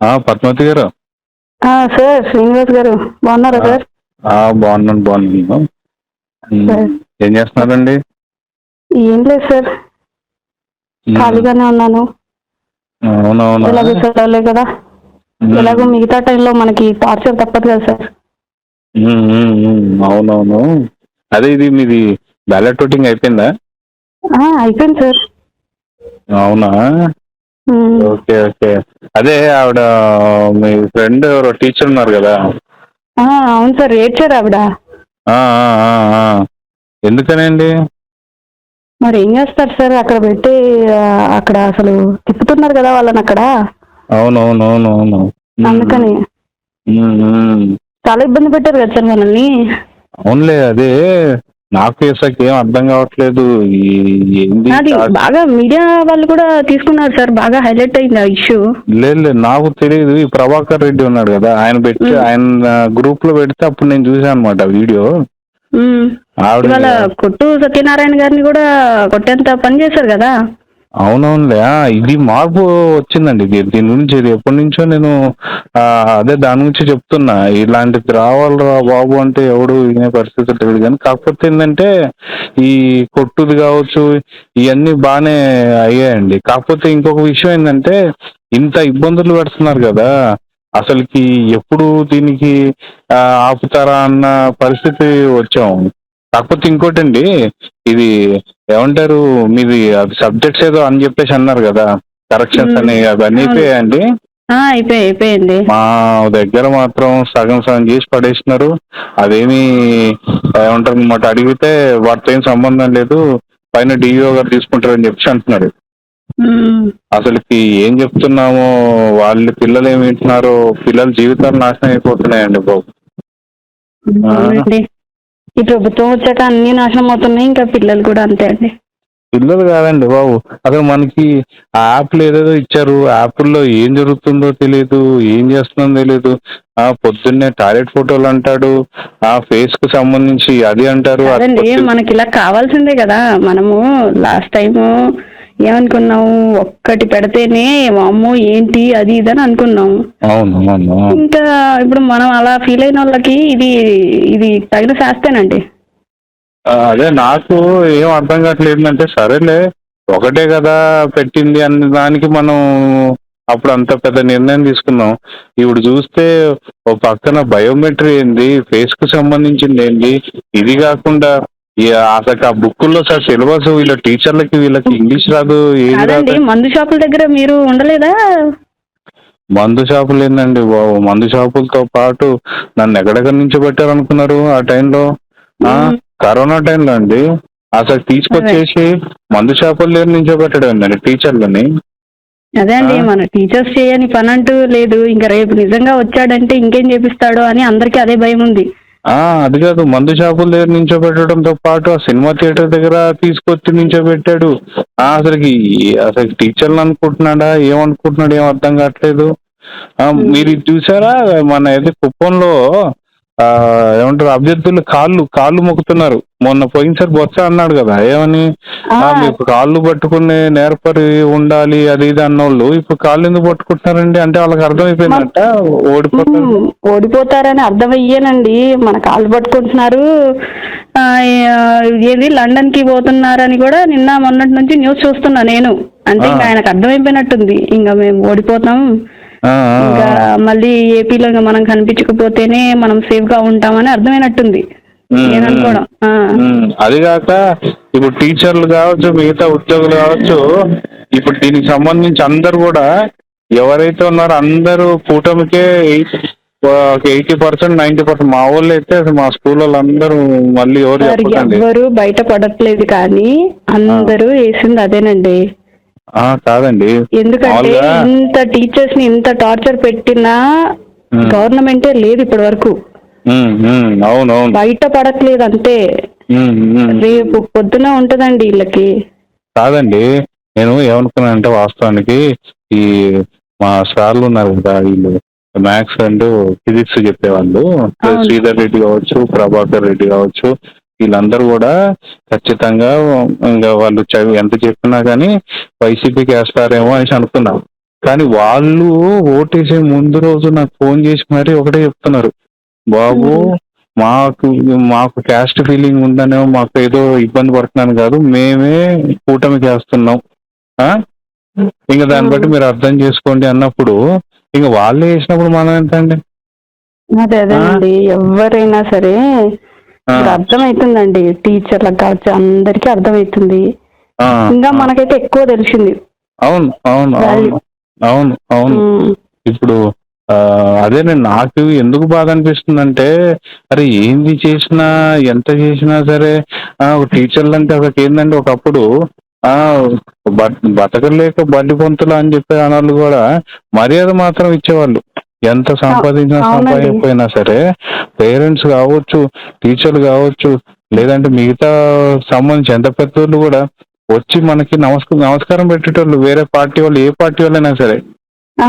పద్మావతి గారు? సార్ శ్రీనివాస్ గారు. బాగున్నారా సార్? బాగున్నాను బాగున్నాను. ఏం చేస్తున్నారండి? ఏం లేదు సార్. ఖాళీగానే ఉన్నాను. కదా. ఎలాగో మిగతా టైంలో మనకి టార్చర్ తప్పదు కదా సార్. అవునవును. అదే ఇది మీది బ్యాలెట్ ఓటింగ్ అయిపోయిందా? అయిపోయింది సార్. అవునా? ఓకే ఓకే అదే ఆవిడ మీ ఫ్రెండ్ ఎవరో టీచర్ ఉన్నారు కదా. అవును సార్ ఏడ్చారు ఆవిడ. ఎందుకనండి? మరి ఏం చేస్తారు సార్? అక్కడ పెట్టి అక్కడ అసలు తిప్పుతున్నారు కదా వాళ్ళని అక్కడ. అవునవునవునవును అందుకని. చాలా ఇబ్బంది పెట్టారు కదా సార్ మనల్ని. అవునులే అదే నాకు ఇసకి ఏం అర్థం కావట్లేదు. ఏంది అది బాగా మీడియా వాళ్ళు కూడా తీసుకున్నారు సార్ బాగా హైలైట్ అయింది ఆ ఇష్యూ. లేదు నాకు తెలియదు ఈ ప్రభాకర్ రెడ్డి ఉన్నాడు కదా ఆయన పెట్టి. ఆయన గ్రూప్లో పెడితే అప్పుడు నేను చూసాను అనమాట వీడియో. ఇవాళ కొట్టు సత్యనారాయణ గారిని కూడా కొట్టేంత పని చేశారు కదా. అవునవునులే. ఇది మార్పు వచ్చిందండి. దీ- దీని గురించి ఇది ఎప్పటి నుంచో నేను అదే దాని గురించి చెప్తున్నా. ఇలాంటిది రావాలిరా బాబు అంటే ఎవడు వినే పరిస్థితి లేదు కానీ కాకపోతే ఏంటంటే ఈ కొట్టుది కావచ్చు ఇవన్నీ బాగానే అయ్యాయండి. కాకపోతే ఇంకొక విషయం ఏంటంటే ఇంత ఇబ్బందులు పెడుతున్నారు కదా. అసలుకి ఎప్పుడు దీనికి ఆపుతారా అన్న పరిస్థితి వచ్చాం కాకపోతే ఇంకోటండి ఇది ఏమంటారు మీది సబ్జెక్ట్స్ ఏదో అని చెప్పేసి అన్నారు కదా కరెక్షన్స్. అని అవన్నీ అవును. అయిపోయాయండి అయిపోయి అయిపోయింది మా దగ్గర మాత్రం సగం సగం చేసి పడేసినారు అదేమి ఏమంటారు అనమాట అడిగితే వాటితో ఏం సంబంధం లేదు పైన డిఈఓ గారు తీసుకుంటారని చెప్పి అంటున్నారు. అసలుకి ఏం చెప్తున్నామో వాళ్ళ పిల్లలు ఏమి వింటున్నారో పిల్లల జీవితాలు నాశనం అయిపోతున్నాయండి బాబు ఈ ప్రభుత్వం వచ్చాక అన్ని నాశనం అవుతున్నాయి ఇంకా పిల్లలు కూడా అంతే అండి. పిల్లలు కాదండి బాబు. అసలు మనకి ఆ యాప్లు ఏదేదో ఇచ్చారు. యాప్ల్లో ఏం జరుగుతుందో తెలియదు ఏం చేస్తుందో తెలియదు ఆ పొద్దున్నే టాయిలెట్ ఫోటోలు అంటాడు ఆ ఫేస్కు సంబంధించి అది అంటారు మనకి ఇలా కావాల్సిందే కదా. మనము లాస్ట్ టైం ఏమనుకున్నాము ఒక్కటి పెడితేనే అమ్మో ఏంటి అది ఇది అని అనుకున్నాం అవును అవును అవును. ఇంకా ఇప్పుడు మనం అలా ఫీల్ అయిన వాళ్ళకి ఇది ఇది తగిన శాస్తేనండి అదే నాకు ఏం అర్థం కావట్లేదు ఏంటంటే సరేలే ఒకటే కదా పెట్టింది అన్న దానికి మనం అప్పుడు అంత పెద్ద నిర్ణయం తీసుకున్నాం. ఇప్పుడు చూస్తే ఓ పక్కన బయోమెట్రీ ఏంది ఫేస్కు సంబంధించింది ఏంది ఇది కాకుండా ఈ అసలు ఆ బుక్కుల్లో సార్ సిలబస్ వీళ్ళ టీచర్లకి వీళ్ళకి ఇంగ్లీష్ రాదు ఏది కాదండి రాదు మందు షాపుల దగ్గర మీరు ఉండలేదా? మందు షాపులు ఏందండి బాబు మందు షాపులతో పాటు నన్ను ఎక్కడెక్కడి నుంచో పెట్టారనుకున్నారు ఆ టైంలో? ఆ, మ్మ్. కరోనా టైంలో అండి. అసలు తీసుకొచ్చేసి మందు షాపుల దగ్గర నుంచో పెట్టడం ఏంటండి టీచర్లని. అదే అండి ఆ? మన టీచర్స్ చేయని పని అంటూ లేదు. ఇంకా రేపు నిజంగా వచ్చాడంటే ఇంకేం చేపిస్తాడో అని అందరికీ అదే భయం ఉంది. అది కాదు మందు షాపుల దగ్గర నుంచో పెట్టడంతో పాటు ఆ సినిమా థియేటర్ దగ్గర తీసుకొచ్చి నించోబెట్టాడు. అసలుకి అసలు టీచర్లు అనుకుంటున్నాడా? ఏమనుకుంటున్నాడు ఏం అర్థం కావట్లేదు. మీరు ఇది చూసారా? మన ఏది కుప్పంలో ఏమంటారు అభ్యర్థులు కాళ్ళు కాళ్ళు మొక్కుతున్నారు. మొన్న పోయినసారి బొత్స అన్నాడు కదా ఏమని? మీకు కాళ్ళు పట్టుకుని నేర్పరి ఉండాలి అది ఇది అన్నోళ్ళు ఇప్పుడు కాళ్ళు ఎందుకు పట్టుకుంటున్నారండి? అంటే వాళ్ళకి అర్థమైపోయిందంట ఓడిపోతారు. ఓడిపోతారని అర్థమయ్యేనండి. మన కాళ్ళు పట్టుకుంటున్నారు. ఏది లండన్కి పోతున్నారని కూడా నిన్న మొన్నటి నుంచి న్యూస్ చూస్తున్నా నేను. అంటే ఇంకా. ఆయనకు అర్థమైపోయినట్టుంది. ఇంకా మేము ఓడిపోతాం. ఇంకా. మళ్ళీ ఏపీలో ఇంకా మనం కనిపించకపోతేనే మనం సేఫ్గా ఉంటామని అర్థమైనట్టుంది. అది కాక ఇప్పుడు టీచర్లు కావచ్చు మిగతా ఉద్యోగులు కావచ్చు ఇప్పుడు దీనికి సంబంధించి అందరు కూడా ఎవరైతే ఉన్నారో అందరూ కూటమికే ఎయిటీ పర్సెంట్ నైన్టీ పర్సెంట్ మా వాళ్ళు అయితే అసలు మా స్కూల్ వాళ్ళు అందరూ మళ్ళీ ఎవరు ఎవ్వరు బయట పడట్లేదు కానీ అందరూ వేసింది అదేనండి. కాదండి. ఎందుకంటే ఇంత టీచర్స్ని ఇంత టార్చర్ పెట్టినా. గవర్నమెంటే లేదు ఇప్పటి వరకు. బయట పడట్లేదు అంతే. రేపు పొద్దున ఉంటదండి వీళ్ళకి. కాదండి నేను ఏమనుకున్నానంటే వాస్తవానికి ఈ మా సార్లు ఉన్నారు కదా వీళ్ళు. మ్యాథ్స్ అండ్ ఫిజిక్స్ చెప్పేవాళ్ళు. శ్రీధర్ రెడ్డి కావచ్చు ప్రభాకర్ రెడ్డి కావచ్చు. వీళ్ళందరూ కూడా ఖచ్చితంగా ఇంకా వాళ్ళు చదివి ఎంత చెప్పినా కానీ వైసీపీకి వేస్తారేమో అనేసి అనుకున్నాం కానీ వాళ్ళు ఓటేసే ముందు రోజు నాకు ఫోన్ చేసి మరీ ఒకటే చెప్తున్నారు. బాబు మాకు మాకు క్యాస్ట్ ఫీలింగ్ ఉందనే మాకు ఏదో ఇబ్బంది పడుతున్నాను కాదు మేమే కూటమికి వేస్తున్నాం. ఆ? ఇంకా దాన్ని బట్టి మీరు అర్థం చేసుకోండి అన్నప్పుడు ఇంకా వాళ్ళే వేసినప్పుడు మనం అదే అదేనండి. ఎవరైనా సరే ఇప్పుడు అర్థమవుతుందండి టీచర్లకు కావచ్చు అందరికీ అర్థమవుతుంది ఆ, ఇంకా మనకైతే ఎక్కువ తెలిసింది. అవును అవును అవును. అవును అవును. ఇప్పుడు అదే నేను నాకు ఎందుకు బాధ అనిపిస్తుందంటే అరే ఏంది చేసినా ఎంత చేసినా సరే టీచర్లు అంటే ఒకటి ఏంటంటే ఒకప్పుడు ఆ బతకలేక బండి పొంతులు అని చెప్పే అనాళ్ళు కూడా మర్యాద మాత్రం ఇచ్చేవాళ్ళు. ఎంత సంపాదించినా. సంపాదించకపోయినా సరే పేరెంట్స్ కావచ్చు టీచర్లు కావచ్చు లేదంటే మిగతా సంబంధించి ఎంత పెద్దోళ్ళు కూడా వచ్చి మనకి నమస్కారం నమస్కారం పెట్టేటోళ్ళు వేరే పార్టీ వాళ్ళు ఏ పార్టీ వాళ్ళైనా సరే.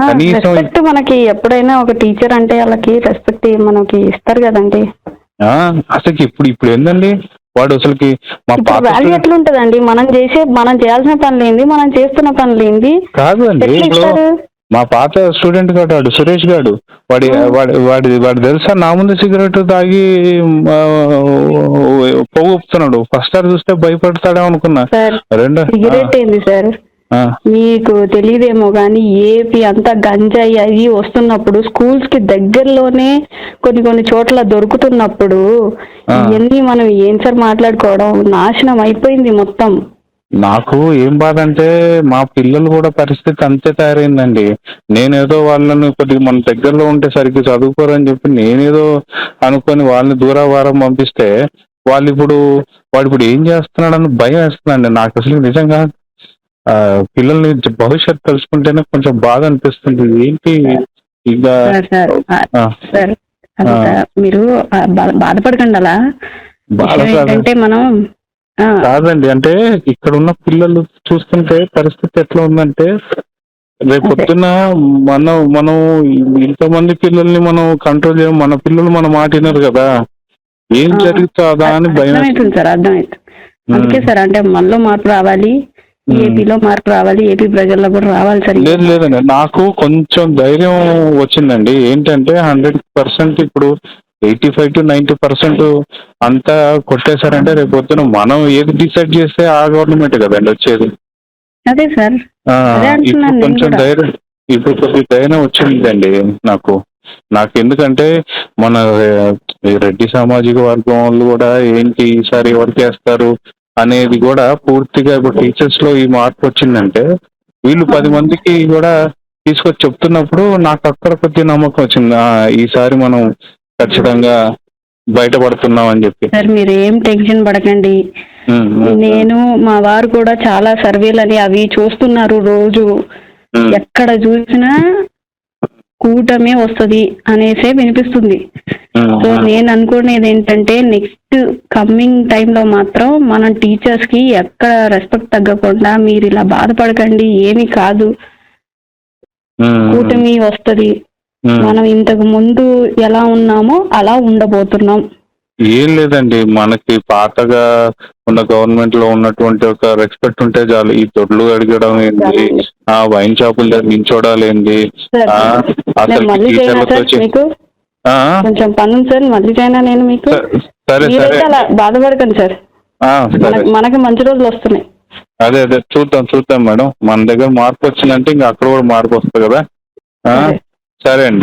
కనీసం- రెస్పెక్ట్ మనకి ఎప్పుడైనా ఒక టీచర్ అంటే వాళ్ళకి రెస్పెక్ట్ మనకి ఇస్తారు కదండి. అసలు ఇప్పుడు ఇప్పుడు ఏందండి? వాడు అసలుకి మా వాల్యూ ఎట్లుంటదండి? మనం చేసే మనం చేయాల్సిన పనులు ఏంది మనం చేస్తున్న పనులు ఏంది కాదు అండి మా పాత స్టూడెంట్ గాడు వాడు సురేష్ గాడు. వాడి వాడి వాడి వాడు తెలుసా? నా ముందు సిగరెట్ తాగి ఆ, పొగ ఊపుతున్నాడు. ఫస్ట్ సార్ చూస్తే భయపడతాడేమో అనుకున్నా. రెండు సిగరెట్ ఏంది సార్? మీకు తెలియదేమో కానీ ఏపీ అంతా గంజాయి అవి వస్తున్నప్పుడు స్కూల్స్కి దగ్గరలోనే కొన్ని కొన్ని చోట్ల దొరుకుతున్నప్పుడు. ఇవన్నీ మనం ఏం సార్ మాట్లాడుకోవడం? నాశనం అయిపోయింది మొత్తం. నాకు ఏం బాధ అంటే మా పిల్లలు కూడా పరిస్థితి అంతే తయారైందండి. నేనేదో వాళ్ళని కొద్దిగా మన దగ్గరలో ఉంటే సరిగ్గా చదువుకోరని చెప్పి నేనేదో అనుకొని వాళ్ళని దూరావారం పంపిస్తే వాళ్ళు ఇప్పుడు వాడు ఇప్పుడు ఏం చేస్తున్నాడని భయం వేస్తుందండి. నాకు అసలు నిజంగా ఆ, పిల్లల్ని భవిష్యత్తు తెలుసుకుంటేనే కొంచెం బాధ అనిపిస్తుంది ఏంటి ఇక? మీరు బాధపడకండి అలా. ఏంటంటే మనం కాదండి అంటే ఇక్కడ ఉన్న పిల్లలు చూస్తుంటే పరిస్థితి ఎట్లా ఉందంటే రేపు అదే. పొద్దున్న మనం మనం ఇంతమంది పిల్లల్ని మనం కంట్రోల్ చేయం మన పిల్లలు మన మాట వినరు కదా. ఏం. జరుగుతుందా అని భయం. అర్థమవుతుంది సార్ అర్థమవుతుంది అందుకే సార్ అంటే మనలో మార్పు రావాలి. ఏపీలో మార్పు రావాలి ఏపీ ప్రజల్లో కూడా రావాలి సార్. లేదు లేదండి. నాకు కొంచెం ధైర్యం వచ్చిందండి. ఏంటంటే హండ్రెడ్ పర్సెంట్ ఇప్పుడు eighty five to ninety percent అంతా కొట్టేశారంటే రేపు పొద్దున మనం ఏది డిసైడ్ చేస్తే ఆ గవర్నమెంట్ కదండి వచ్చేది? అదే సార్. ఇప్పుడు కొంచెం. ధైర్యం ఇప్పుడు కొద్ది ధైర్యం వచ్చిందండి నాకు. నాకు ఎందుకంటే మన రెడ్డి సామాజిక వర్గం వాళ్ళు కూడా ఏంటి ఈసారి ఎవరికి వేస్తారు అనేది కూడా పూర్తిగా ఇప్పుడు టీచర్స్లో ఈ మార్పు వచ్చిందంటే వీళ్ళు పది మందికి కూడా తీసుకొచ్చి చెప్తున్నప్పుడు నాకు అక్కడ కొద్ది నమ్మకం వచ్చింది. ఈసారి మనం ఖచ్చితంగా బయటపడుతున్నాం అని చెప్పి. సార్ మీరు ఏం టెన్షన్ పడకండి. నేను మా వారు కూడా చాలా సర్వేలని అవి చూస్తున్నారు రోజు. ఎక్కడ చూసినా కూటమే వస్తది అనేసే వినిపిస్తుంది. సో. నేను అనుకునేది ఏంటంటే నెక్స్ట్ కమ్మింగ్ టైంలో మాత్రం మనం టీచర్స్కి ఎక్కడ రెస్పెక్ట్ తగ్గకుండా మీరు ఇలా బాధపడకండి ఏమీ కాదు. కూటమి వస్తది. మనం ఇంతకు ముందు ఎలా ఉన్నామో అలా ఉండబోతున్నాం. ఏం లేదండి మనకి పాతగా ఉన్న గవర్నమెంట్లో ఉన్నటువంటి ఒక రెస్పెక్ట్ ఉంటే చాలు. ఈ దొడ్లు అడగడం ఏంటి ఆ వైన్ షాపుల దగ్గర ఏంటి అసలు టీచర్లతో కొంచెం పని ఉంది సార్ మళ్ళీ చేయనా నేను మీకు. సరే సరే అలా బాధపడకండి సార్. మనకి మంచి రోజులు వస్తున్నాయి. అదే అదే చూద్దాం చూద్దాం మేడం. మన దగ్గర మార్పు వచ్చిందంటే ఇంకా అక్కడ కూడా మార్పు వస్తుంది కదా. సరే అండి